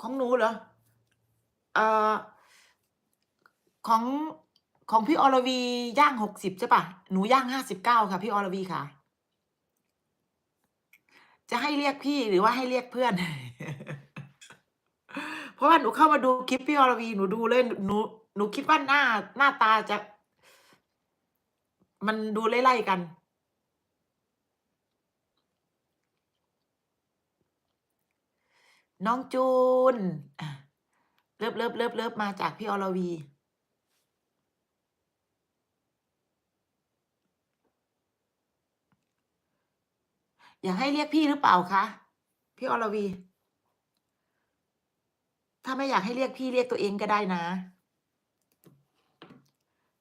ของหนูเหรอเอ่อของของพี่อรวีย่าง60ใช่ปล่า?หนูย่าง59ค่ะพี่อรวีค่ะ จะให้เรียกพี่หรือว่าให้เรียกเพื่อน?เพราะว่าหนูเข้ามาดูคลิปพี่อรวีหนูดูเลยหนูหนูคิดว่าหน้าหน้าตาจะ มันดูไล่ๆกัน น้องจูนอาเลิฟๆๆๆมาจากพี่อรวี อยากให้เรียกพี่หรือเปล่าคะพี่อรวี?ถ้าไม่อยากให้เรียกพี่เรียกตัวเองก็ได้นะ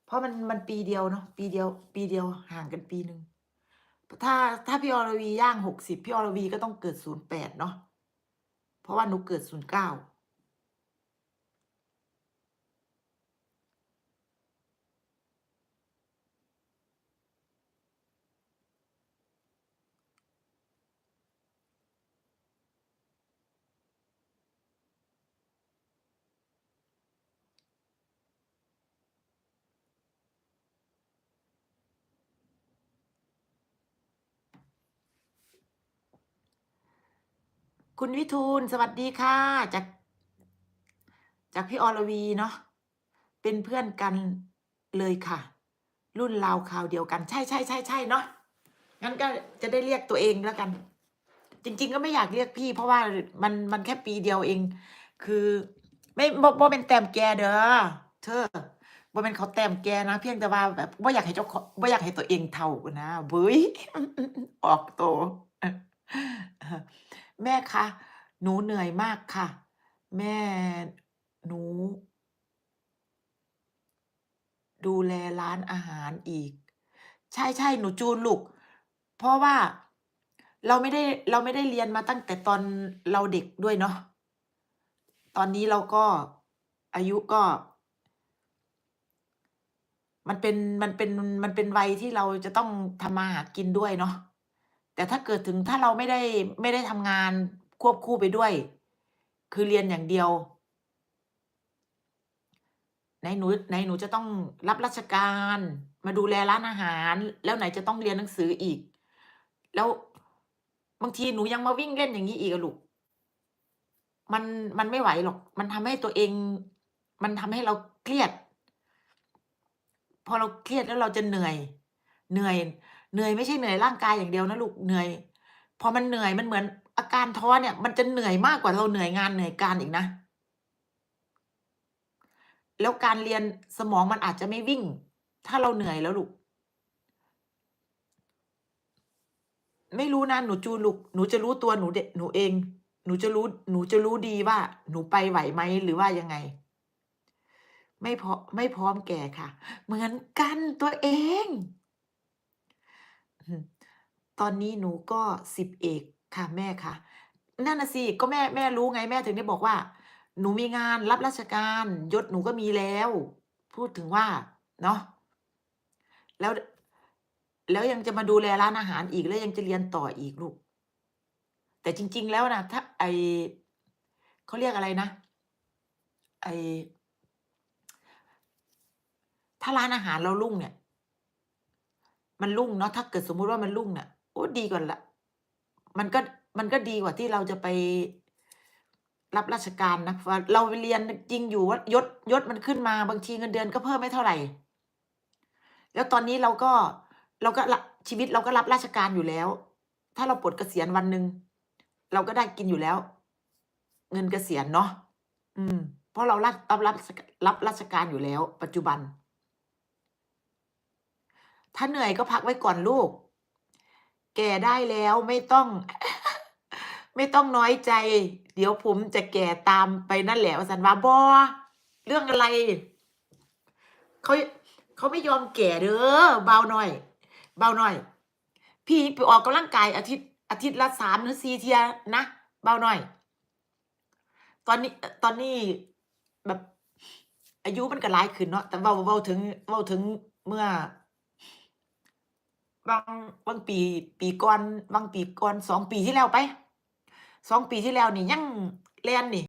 เพราะมันมันปีเดียวเนาะปีเดียว ปีเดียวห่างกันปีหนึ่งถ้าถ้าพี่อรวีย่าง60พี่อรวีก็ต้องเกิด08เนาะ เพราะว่าหนูเกิดศูนย์เก้า คุณวิทูลสวัสดีค่ะ จาก จากพี่อรวีเนาะเป็นเพื่อนกันเลยค่ะ รุ่นราวคราวเดียวกัน ใช่ๆๆๆเนาะงั้นก็จะได้เรียกตัวเองแล้วกัน จริง ๆ ก็ไม่อยากเรียกพี่ เพราะว่ามันมันแค่ปีเดียวเอง คือ ไม่บ่บ่แม่นแต้มแกเด้อเธอบ่แม่นเขาแต้มแกนะ เพียงแต่ว่าแบบบ่อยากให้เจ้าของบ่อยากให้ตัวเองเฒ่านะเว้ยออกโต แม่คะหนูเหนื่อยมากค่ะ แม่หนู ดูแลร้านอาหารอีก ใช่ๆหนูจูนลูก เพราะว่าเราไม่ได้เราไม่ได้เรียนมาตั้งแต่ตอนเราเด็กด้วยเนาะตอนนี้เราก็อายุก็ มันเป็นมันเป็นมันเป็นวัยที่เราจะต้องทำมาหากินด้วยเนาะ แต่ถ้าเกิดถึงถ้าเราไม่ได้ไม่ได้ทำงานควบคู่ไปด้วย คือเรียนอย่างเดียวไหนหนูไหนหนูจะต้องรับราชการ มาดูแลร้านอาหาร แล้วไหนจะต้องเรียนหนังสืออีก แล้วบางทีหนูยังมาวิ่งเล่นอย่างงี้อีกอะลูกมันมันไม่ไหวหรอก มันทำให้ตัวเอง มันทำให้เราเครียด พอเราเครียดแล้วเราจะเหนื่อย เหนื่อย เหนื่อยไม่ใช่เหนื่อยร่างกายอย่างเดียวนะลูกเหนื่อยพอมันเหนื่อยมันเหมือนอาการท้อเนี่ย มันจะเหนื่อยมากกว่าเราเหนื่อยงานเหนื่อยการอีกนะ แล้วการเรียนสมองมันอาจจะไม่วิ่ง ถ้าเราเหนื่อยแล้วลูก ไม่รู้นะหนูจูลูกหนูจะรู้ตัวหนูเดะหนูเอง หนูจะรู้ หนูจะรู้ดีว่า หนูไปไหวไหมหรือว่ายังไง ไม่พอไม่พร้อมแก่ค่ะ เหมือนกันตัวเอง ตอนนี้หนูก็สิบเอกค่ะแม่ค่ะ นั่นน่ะสิก็แม่แม่รู้ไงแม่ถึงได้บอกว่า หนูมีงานรับราชการยศหนูก็มีแล้ว พูดถึงว่าเนาะแล้ว แล้วยังจะมาดูแลร้านอาหารอีกแล้วยังจะเรียนต่ออีกลูก แต่จริง ๆ แล้วนะถ้าไอเขาเรียกอะไรนะ ไอถ้าร้านอาหารเรารุ่งเนี่ย มันรุ่งเนาะถ้าเกิดสมมุติว่ามันรุ่งเนี่ยโอ้ดีกว่าละมันก็มันก็ดีกว่าที่เราจะไปรับราชการนะว่าเราเรียนจริงอยู่ว่ายศยศมันขึ้นมาบางทีเงินเดือนก็เพิ่มไม่เท่าไหร่ แล้วตอนนี้เราก็เราก็ชีวิตเราก็รับราชการอยู่แล้ว ถ้าเราปลดเกษียณวันหนึ่งเราก็ได้กินอยู่แล้ว เงินเกษียณเนาะอืม เพราะเรารับรับรับราชการอยู่แล้ว ปัจจุบัน ถ้าเหนื่อยก็พักไว้ก่อนลูก แก่ได้แล้วไม่ต้อง ไม่ต้องน้อยใจ เดี๋ยวผมจะแก่ตามไปนั่นแหละว่าซั้นว่าบ่เรื่องอะไรเขาเขาไม่ยอมแก่เด้อเบาวน้อย เบาวน้อย พี่ไปออกกำลังกายอาทิตย์อาทิตย์ละ3หรือ4เทียนะเบาวน้อย ตอนนี้ตอนนี้แบบอายุมันก็หลายขึ้นเนาะแต่เว้าเว้าถึงเว้าถึงเมื่อ บางบางปีปีก่อนบางปีก่อนสองปีที่แล้วไป สองปีที่แล้วนี่ยังแล่นนี่